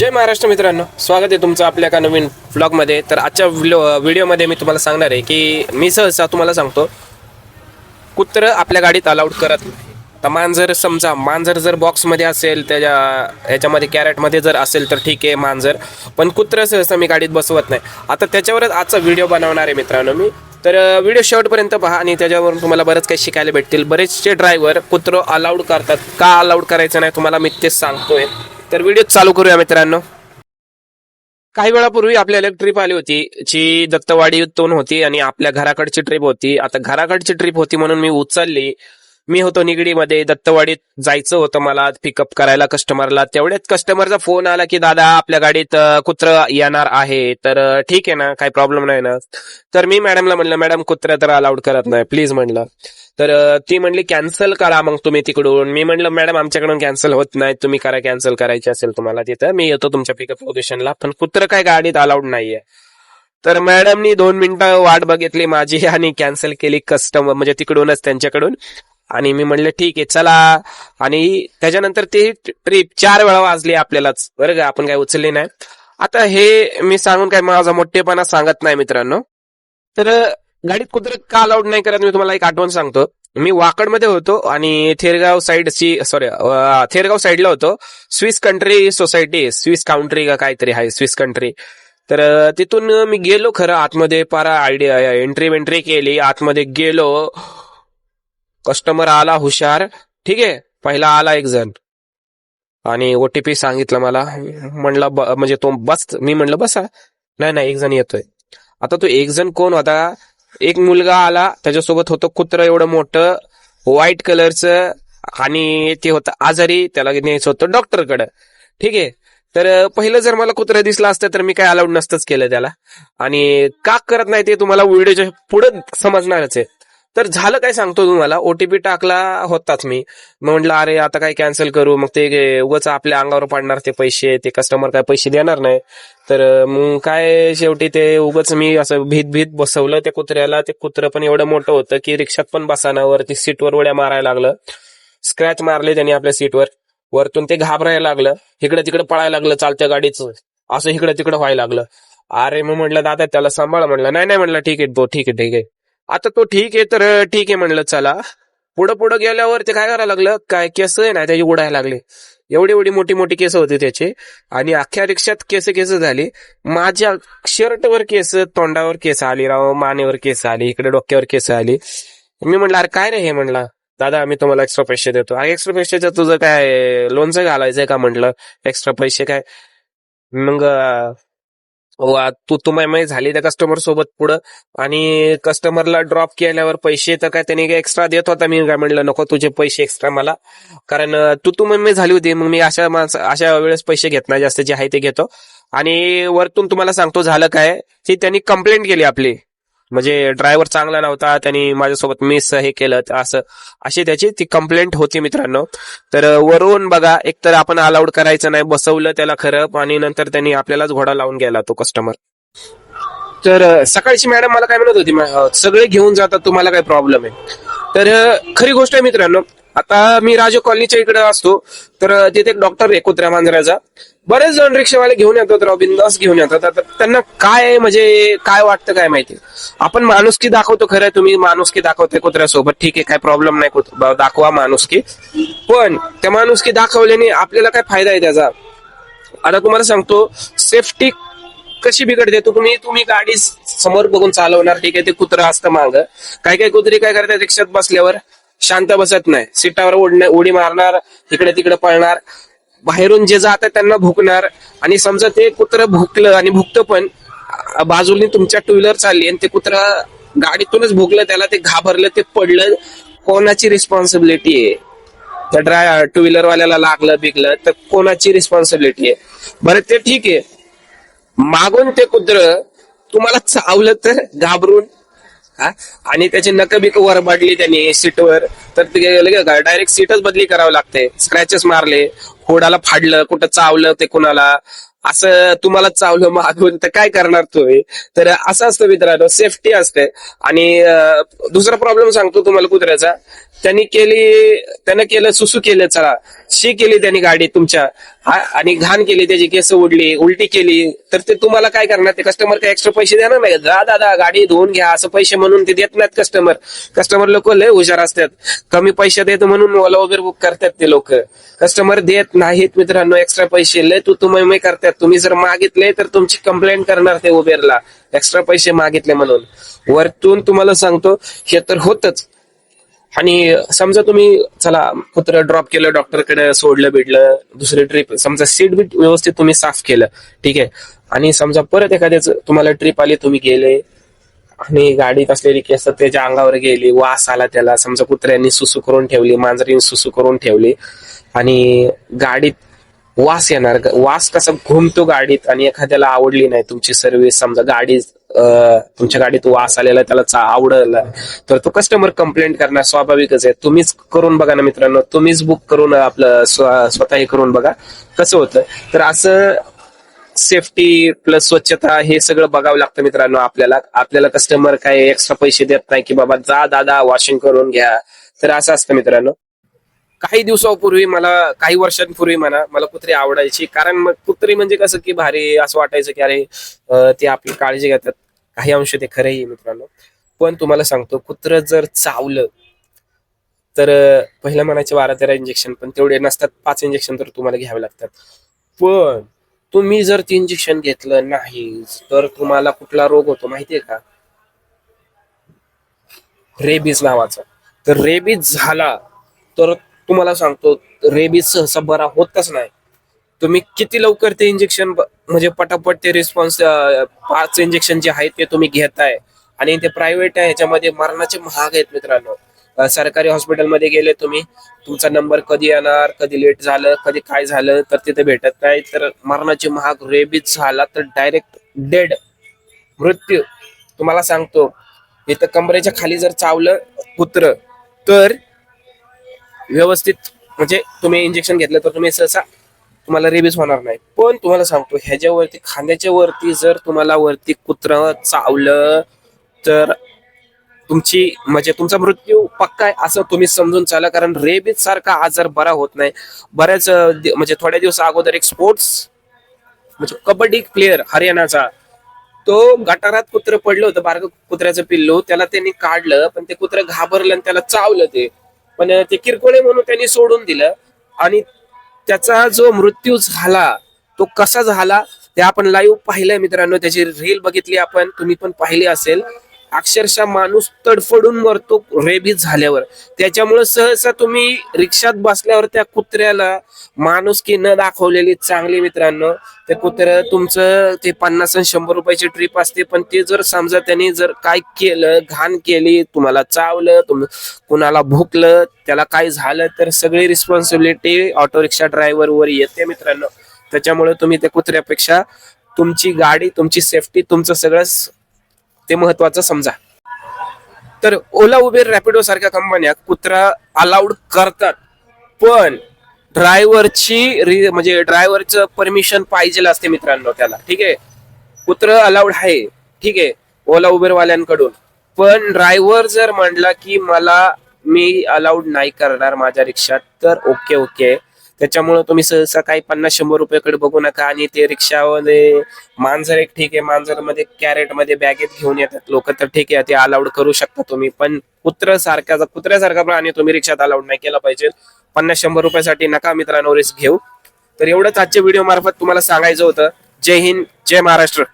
जय महाराष्ट्र मित्रांनो स्वागत आहे तुमचं आपल्या एका नवीन व्लॉगमध्ये तर आजच्या व्हिडिओ व्हिडिओमध्ये मी तुम्हाला सांगणार आहे की मी सहसा तुम्हाला सांगतो कुत्रं आपल्या गाडीत अलाउड करत नाही. तर मांजर समजा मांजर जर बॉक्समध्ये असेल त्याच्या ह्याच्यामध्ये कॅरेटमध्ये जर असेल तर ठीक आहे मांजर. पण कुत्रं सहसा मी गाडीत बसवत नाही. आता त्याच्यावरच आजचा व्हिडिओ बनवणार आहे मित्रांनो मी. तर व्हिडिओ शेवटपर्यंत पहा आणि त्याच्यावरून तुम्हाला बरंच काही शिकायला भेटतील. बरेचसे ड्रायव्हर कुत्रं अलाउड करतात. का अलाउड करायचं नाही तुम्हाला मी तेच सांगतोय. तर व्हिडिओ चालू करूया मित्रांनो. काही वेळापूर्वी आपल्याला एक ट्रिप आली होती जी दत्तवाडीतून होती आणि आपल्या घराकडची ट्रिप होती. आता घराकडची ट्रिप होती म्हणून मी उचलली. मी होतो निगडीमध्ये दत्तवाडीत जायचं होतं मला पिकअप करायला कस्टमरला तेवढ्याच कस्टमरचा फोन आला की दादा आपल्या गाडीत कुत्र येणार आहे. तर ठीक आहे ना काही प्रॉब्लेम नाही ना. तर मी मॅडमला म्हणलं मॅडम कुत्र्या तर अलाउड करत नाही. प्लीज म्हणलं. तर ती म्हणली कॅन्सल करा मग तुम्ही तिकडून. मी म्हणलं मॅडम आमच्याकडून कॅन्सल होत नाही. तुम्ही करा कॅन्सल करायची असेल तुम्हाला तिथं. मी येतो तुमच्या पिकअप लोकेशनला पण कुत्र काय गाडीत अलाउड नाहीये. तर मॅडमनी दोन मिनिटं वाट बघितली माझी आणि कॅन्सल केली कस्टमर म्हणजे तिकडूनच त्यांच्याकडून. आणि मी म्हणलं ठीक आहे चला. आणि त्याच्यानंतर ती ट्रिप चार वेळा वाजली आपल्यालाच. बरं का आपण काय उचलली नाही. आता हे मी सांगून काय माझा मोठेपणा सांगत नाही मित्रांनो. तर गाडीत कुत्र का अलाउड नाही करत मी तुम्हाला एक आठवण सांगतो. मी वाकडमध्ये होतो आणि थेरगाव साईडची सॉरी थेरगाव साईडला होतो. Swiss country society Swiss country का काहीतरी आहे स्विस कंट्री तर तिथून मी गेलो खरं आतमध्ये पारा आयडिया एंट्री वेंट्री केली. आतमध्ये गेलो. कस्टमर आला हुशार. ठीक आहे पहिला आला एक जण. आणि ओटीपी सांगितलं मला. म्हणलं म्हणजे तो बस. मी म्हणलं बसा. नाही नाही एक जण येतोय. आता तो एक जण कोण होता? एक मुलगा आला त्याच्यासोबत होतं कुत्र एवढं मोठं व्हाईट कलरचं आणि ते होतं आजारी त्याला न्यायचं होतं डॉक्टरकडं ठीक आहे? तर पहिलं जर मला कुत्रं दिसला असतं तर मी काय अलाउड नसतंच केलं त्याला. आणि का करत नाही ते तुम्हाला व्हिडिओच्या पुढं समजणारच आहे. तर झालं काय सांगतो तुम्हाला? ओटीपी टाकला होताच मी. मग म्हटलं अरे आता काय कॅन्सल करू? मग ते उगाच आपल्या अंगावर पडणार ते पैसे. ते कस्टमर काय पैसे देणार नाही. तर मग काय शेवटी ते उगाच मी असं भीत भीत बसवलं त्या कुत्र्याला. ते कुत्रं पण एवढं मोठं होतं की रिक्षात पण बसाना वरती सीटवर उड्या मारायला लागलं. स्क्रॅच मारले त्यांनी आपल्या सीटवर. वरतून ते घाबरायला लागलं. इकडे तिकडे पळायला लागलं चालत्या गाडीचं. असं इकडे तिकडे व्हायला लागलं. अरे मग म्हटलं दादा त्याला सांभाळ. म्हटलं नाही नाही. म्हटलं ठीक आहे ठीक आहे ठीक आहे. आता तो ठीक आहे तर ठीक आहे म्हणलं चला. पुढं पुढं गेल्यावर ते काय करायला लागलं? काय केस आहे ना त्याची उडायला लागले. एवढी एवढी मोठी मोठी केस होती त्याचे. आणि अख्ख्या रिक्षात केस केस झाली. माझ्या शर्टवर केस तोंडावर केस आली राव मानेवर केस आली इकडे डोक्यावर केस आली. मी म्हणलं अरे काय रे हे? म्हणला. दादा आम्ही तुम्हाला एक्स्ट्रा पैसे देतो. अरे एक्स्ट्रा पैशाचं तुझं काय लोनचं घालायचंय का? म्हटलं एक्स्ट्रा पैसे काय? मग तू तुम्हाला झाली त्या कस्टमर सोबत पुढं. आणि कस्टमरला ड्रॉप केल्यावर पैसे तर काय त्याने एक्स्ट्रा देत होता. मी काय म्हणलं नको तुझे पैसे एक्स्ट्रा मला. कारण तू तू मी झाली होती. मग मी अशा माणसं अशा वेळेस पैसे घेत नाही जास्त. जे आहे ते घेतो. आणि वरतून तुम्हाला सांगतो झालं काय. की त्यांनी कंप्लेंट केली आपली. म्हणजे ड्रायव्हर चांगला नव्हता त्यांनी माझ्यासोबत मिस हे केलं असं अशी त्याची ती कंप्लेंट होती मित्रांनो. तर वरून बघा एक तर आपण अलाउड करायचं नाही बसवलं त्याला खरं आणि नंतर त्यांनी आपल्यालाच घोडा लावून गेला तो कस्टमर तर सकाळची मॅडम मला काय म्हणत होती सगळे घेऊन जातात तुम्हाला काय प्रॉब्लेम आहे? तर खरी गोष्ट आहे मित्रांनो आता मी राजू कॉलनीच्या इकडे असतो तर तिथे एक डॉक्टर आहे कुत्र्या मांजराचा. बरेच जण रिक्षावाले घेऊन येतात राव बिंदास घेऊन येतात. आता त्यांना काय म्हणजे काय वाटतं काय माहिती? आपण माणुसकी दाखवतो खरं तुम्ही माणुसकी दाखवते कुत्र्यासोबत. ठीक आहे काय प्रॉब्लेम नाही दाखवा माणुसकी. पण त्या माणुसकी दाखवल्याने आपल्याला काय फायदा आहे त्याचा? आता तुम्हाला सांगतो सेफ्टी कशी बिघडते तुम्ही तुम्ही गाडी समोर बघून चालवणार ठीक आहे ते कुत्रा असतं माग. काय काय कुत्री काय करतात रिक्षात बसल्यावर शांत बसत नाही. सीटावर उडणे उडी मारणार इकडे तिकडे पळणार. बाहेरून जे जातात त्यांना भुकणार. आणि समजा ते कुत्र भुकलं आणि भुकतं पण बाजूने तुमच्या टू व्हीलर चालली आणि ते कुत्र गाडीतूनच भुकलं त्याला ते घाबरलं ते पडलं कोणाची रिस्पॉन्सिबिलिटी आहे? त्या ड्राय टू व्हीलर वाल्याला लागलं बिकलं तर कोणाची रिस्पॉन्सिबिलिटी आहे? बरं ते ठीक आहे. मागून ते कुत्र तुम्हाला चावलं तर घाबरून हा? आणि त्याची नक बिक वर बाडली त्यांनी सीटवर तर ते डायरेक्ट सीटच बदली करावं लागते. स्क्रॅचेस मारले होडाला फाडलं कुठं चावलं ते कुणाला? असं तुम्हाला चावलं मागून तर काय करणार तुम्ही? तर असं असतं मित्रांनो सेफ्टी असते. आणि दुसरा प्रॉब्लेम सांगतो तुम्हाला कुत्र्याचा. त्यांनी केली त्यानं केलं सुसू केलं चला. शी केली त्यांनी गाडी तुमच्या. आणि घाण केली त्याची केस उडली उलटी केली. तर ते तुम्हाला काय करणार? ते कस्टमर काय एक्स्ट्रा पैसे देणार नाही? जा दादा गाडी धुवून घ्या. असं पैसे म्हणून ते देत नाहीत कस्टमर कस्टमर लोक लय हुशार असतात. कमी पैसे देत म्हणून ओला उबेर बुक करतात ते लोक. कस्टमर देत नाहीत मित्रांनो एक्स्ट्रा पैसे. लय तू तुम्ही करतात. तुम्ही जर मागितले तर तुमची कंप्लेंट करणार ते उबेरला. एक्स्ट्रा पैसे मागितले म्हणून. वरतून तुम्हाला सांगतो हे तर होतच. आणि समजा तुम्ही चला कुत्र ड्रॉप केलं डॉक्टरकडे सोडलं बिडलं दुसरी ट्रिप समजा सीट बीट व्यवस्थित तुम्ही साफ केलं ठीक आहे. आणि समजा परत एखाद्याच तुम्हाला ट्रिप आली तुम्ही गेले आणि गाडीत असलेली केस त्याच्या अंगावर गेली वास आला त्याला समजा कुत्र्यांनी सुसू करून ठेवली मांजरीने सुसू करून ठेवली आणि गाडीत वास येणार वास कसा घुमतो गाडीत आणि एखाद्याला आवडली नाही तुमची सर्व्हिस समजा गाडी तुमच्या गाडीत वास आलेला त्याला चा- आवडला. तर तो कस्टमर कंप्लेंट करणार स्वाभाविकच आहे. तुम्हीच करून बघा ना मित्रांनो. तुम्हीच बुक करून आपलं स्वतः हे करून बघा कसं होतं. तर असं सेफ्टी प्लस स्वच्छता हे सगळं बघावं लागतं मित्रांनो आपल्याला. आपल्याला कस्टमर काय एक्स्ट्रा पैसे देत नाही की बाबा जा दादा वॉशिंग करून घ्या. तर असं असतं मित्रांनो. काही दिवसापूर्वी मला काही वर्षांपूर्वी म्हणा मला कुत्री आवडायची. कारण मग कुत्री म्हणजे कसं की भारी असं वाटायचं की अरे ते आपली काळजी घेतात. काही अंश ते खरंही मित्रांनो. पण तुम्हाला सांगतो कुत्र जर चावलं तर पहिल्या पहिलं म्हणायचे बारा तेरा इंजेक्शन पण तेवढे नसतात पाच इंजेक्शन तर तुम्हाला घ्यावे लागतात. पण तुम्ही जर ते इंजेक्शन घेतलं नाही तर तुम्हाला कुठला रोग होतो माहितीये का? रेबीज नावाचा. तर रेबीज झाला तर तुम्हाला सांगतो रेबीज सहसा बरा होतच नाही. तुम्ही किती लवकर ते इंजेक्शन म्हणजे पटापट ते रिस्पॉन्स पाच इंजेक्शन जे आहेत ते तुम्ही घेताय. आणि ते प्रायव्हेट आहे ह्याच्यामध्ये मरणाचे महाग आहेत मित्रांनो. सरकारी हॉस्पिटलमध्ये गेले तुम्ही तुमचा नंबर कधी येणार कधी लेट झालं कधी काय झालं तर तिथे भेटत नाही. तर मरणाचे महाग रेबीज झाला तर डायरेक्ट डेड मृत्यू. तुम्हाला सांगतो इथं कमरेच्या खाली जर चावलं कुत्र तर व्यवस्थित म्हणजे तुम्ही इंजेक्शन घेतलं तर तुम्ही सहसा तुम्हाला रेबीज होणार नाही. पण तुम्हाला सांगतो ह्याच्यावरती खांद्याच्या वरती जर तुम्हाला वरती कुत्र चावलं तर तुमची म्हणजे तुमचा मृत्यू पक्का आहे असं तुम्ही समजून चाला. कारण रेबीज सारखा आजार बरा होत नाही. बऱ्याच म्हणजे थोड्या दिवस अगोदर एक स्पोर्ट्स म्हणजे कबड्डी प्लेअर हरियाणाचा तो गटारात कुत्र पडलं होतं बारक कुत्र्याचं पिल्लू त्याला त्यांनी काढलं पण ते कुत्र घाबरलं आणि त्याला चावलं ते. पण ते किरकोळे म्हणून त्यांनी सोडून दिलं. आणि त्याचा जो मृत्यू झाला तो कसा झाला ते आपण लाईव्ह पाहिलंय मित्रांनो. त्याची रील बघितली आपण तुम्ही पण पाहिली असेल. अक्षरशः माणूस तडफडून मरतो रेबीज झाल्यावर. त्याच्यामुळे सहसा तुम्ही रिक्षात बसल्यावर त्या कुत्र्याला माणुसकी न दाखवलेली चांगली मित्रांनो ते कुत्र तुमचं ते पन्नास आणि शंभर रुपयाची ट्रिप असते पण ते जर समजा त्यांनी जर काय केलं घाण केली तुम्हाला चावलं तुम कुणाला भुकलं त्याला काय झालं तर सगळी रिस्पॉन्सिबिलिटी ऑटो रिक्षा ड्रायव्हरवर येते मित्रांनो. त्याच्यामुळे तुम्ही त्या कुत्र्यापेक्षा तुमची गाडी तुमची सेफ्टी तुमचं सगळं ते महत्वाचं समजा. तर ओला उबेर रॅपिडो सारख्या कंपन्या कुत्रा अलाउड करतात. पण ड्रायव्हरची म्हणजे ड्रायव्हरचं परमिशन पाहिजे असते मित्रांनो त्याला. ठीक आहे? कुत्र अलाउड आहे. ठीक आहे? ओला उबेरवाल्यांकडून. पण ड्रायव्हर जर म्हणला की मला मी अलाउड नाही करणार माझ्या रिक्षात तर ओके ओके त्याच्यामुळे तुम्ही सहसा काही पन्नास शंभर रुपयाकडे बघू नका आणि ते रिक्षामध्ये मांजर एक ठीक आहे मांजरमध्ये कॅरेटमध्ये बॅगेत घेऊन येतात. लोक तर ठीक आहे ते अलाउड करू शकता तुम्ही. पण कुत्र सारख्या कुत्र्यासारखा प्राणी तुम्ही रिक्षात अलाउड नाही केला पाहिजे. पन्नास शंभर रुपयासाठी नका मित्रांनो रिस्क घेऊ. तर एवढंच आजच्या व्हिडिओ मार्फत तुम्हाला सांगायचं होतं. जय हिंद जय महाराष्ट्र.